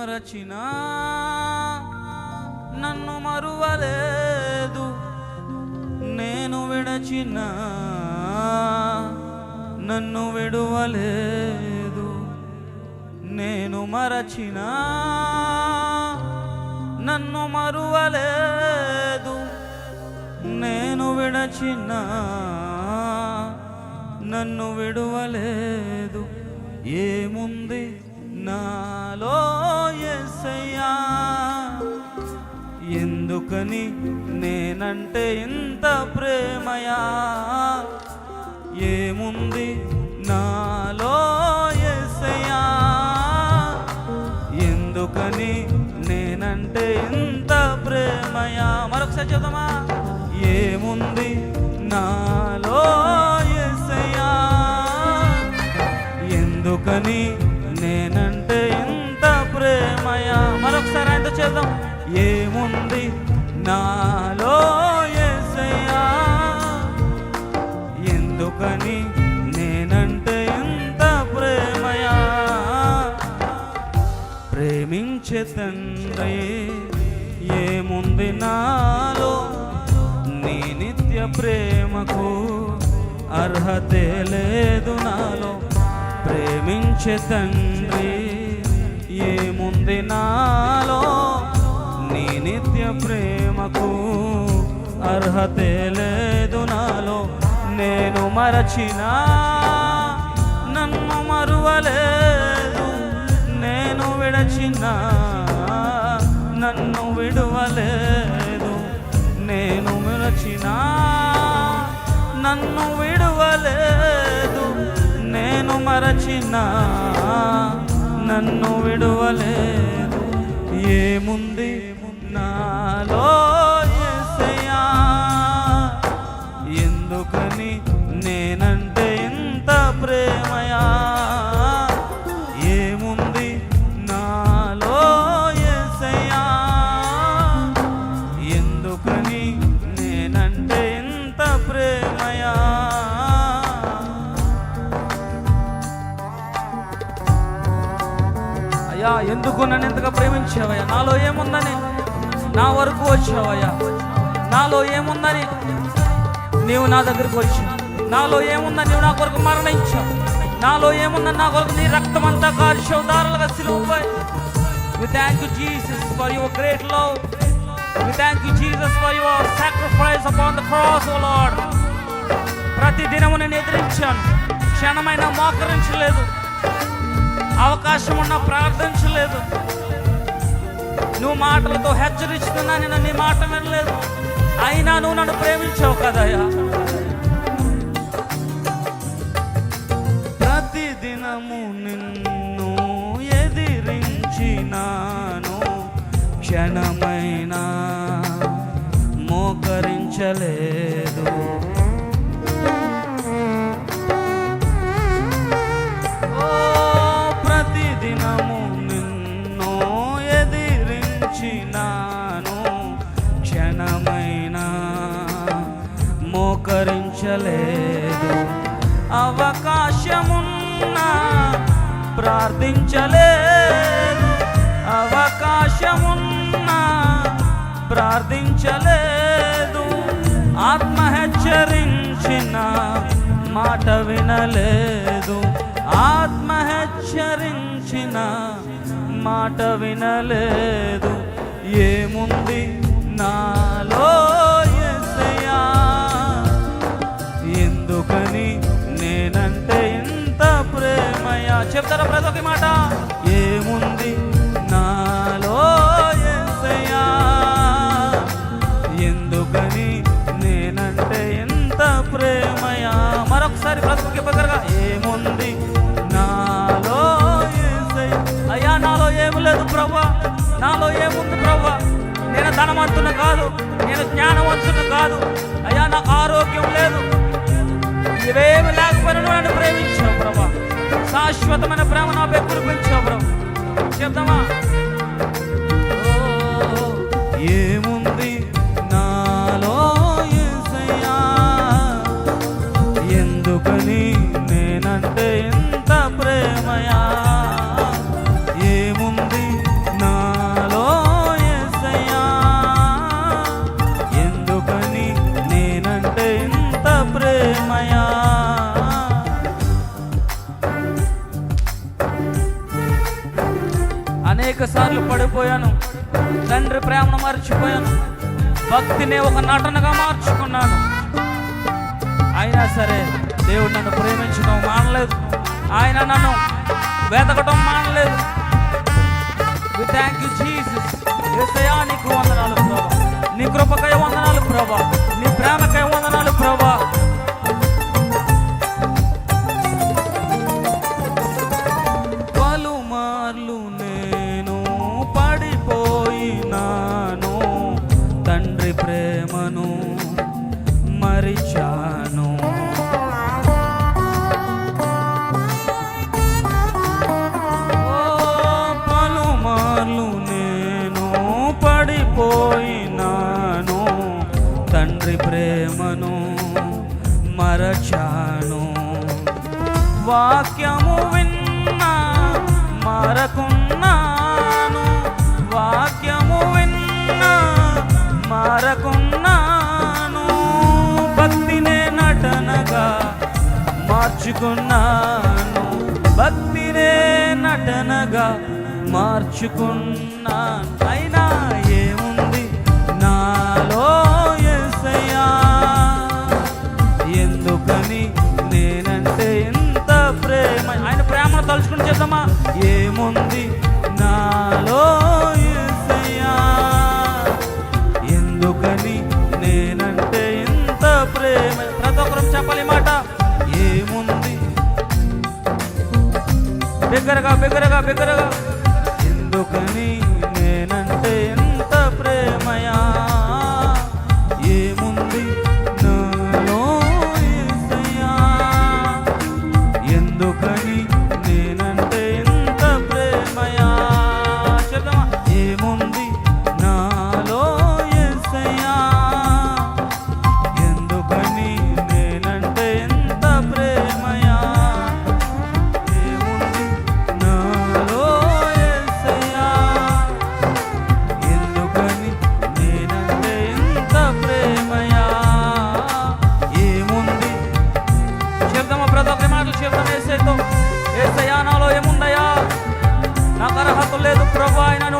మరచినా నన్ను మరువలేదు. నేను విడచిన నన్ను విడువలేదు. నేను మరచినా నన్ను మరువలేదు. నేను విడచిన నన్ను విడువలేదు. ఏముంది నా ఎసయ్యా ఎందుకని నేనంటే ఇంత ప్రేమయా? ఏముంది నాలో ఎసయ్యా ఎందుకని నేనంటే ఇంత ప్రేమయా? మరొకసారి చూద్దామా ఏముంది నాలో ఎసయ్యా ఎందుకని మరొకసారి ఏముంది? నాలో ఎసయ్యా ఎందుకని నేనంటే ఇంత ప్రేమయా? ప్రేమించే తండ్రి ఏముంది నాలో? నీ నిత్య ప్రేమకు అర్హతే లేదు నాలో. ప్రేమించే తండ్రి అర్హతే లేదు నాలో. నేను మరచినా నన్ను మరువలేదు. నేను విడచిన నన్ను విడువలేదు. నేను విడచిన నన్ను విడువలేదు. నేను మరచిన నన్ను విడువలేదు. ఏముంది నాలో? అయ్యా ఎందుకు నన్ను ఎంతగా ప్రేమించావయ్యా? నాలో ఏముందని? నా వరకు వచ్చావయ్యా. నాలో ఏముందని? నీవు నా దగ్గరకు వచ్చావు. నాలో ఏముందని? నీవు నా కొరకు మరణించావు. నాలో ఏముందని? నా కొరకు నీ రక్తం అంతా కార్చావు దారులుగా సిలువపై. We thank you Jesus for your great love we thank you Jesus for your sacrifice upon the cross oh lord ప్రతి దినము నేను ఎదిరించాను. క్షణమైన మోకరించలేదు. అవకాశం ఉన్న ప్రార్థించలేదు. నువ్వు మాటలతో హెచ్చరిస్తున్నా నేను నీ మాట వినలేదు. అయినా నువ్వు నన్ను ప్రేమించావు కదయ్యా ప్రతి దినము నిన్ను ఎదిరించినాను క్షణమైనా మోకరించలే. ప్రార్థించలేదు అవకాశమున్నా ప్రార్థించలేదు. అవకాశమున్నా ప్రార్థించలేదు. ఆత్మ హెచ్చరించిన మాట వినలేదు. ఆత్మ హెచ్చరించిన మాట వినలేదు. ఏముంది నా చెప్తారా ప్రతి మాట? ఏముంది నాలో యేసయ్యా ఎందుకని నేనంటే ఎంత ప్రేమయా మరొకసారి బ్రతుకు పక్కరగా ఏముంది నాలో యేసయ్య అయ్యా నాలో ఏమి లేదు ప్రభా. నాలో ఏముంది ప్రభా? నేను ధనవంతుని కాదు. నేను జ్ఞానవంతుని కాదు. అయ్యా నాకు ఆరోగ్యం లేదు. ఇవేమి లేకపోయినా ప్రేమించిన నన్ను ప్రేమించావు ప్రభా. శాశ్వతమైన ప్రేమ నాపై కురిపించావు ప్రభు. చెప్దామా? అనేక సార్లు పడిపోయాను. తండ్రి ప్రేమను మర్చిపోయాను. భక్తిని ఒక నటనగా మార్చుకున్నాను. అయినా సరే దేవుడు నన్ను ప్రేమించడం మానలేదు. ఆయన నన్ను వెతకడం మానలేదు. థ్యాంక్ యూ జీసస్ యేసయ్యా నీకు వందనాలు ప్రభా. నీ కృపకై వందనాలు ప్రభా. నీ ప్రేమకై వందనాలు ప్రభా. పలుమార్లు ప్రేమను మరిచాను. ఓ పలుమార్లు నేను పడిపోయినాను. తండ్రి ప్రేమను మరచాను. వాక్యము విన్నా మర మార్చుకున్నాను. భక్తినే నటనగా మార్చుకున్నాను. అయినా ఏముంది బిగ్గరగా బిగ్గరగా బిగ్గరగా. ఎందుకని? provai na know.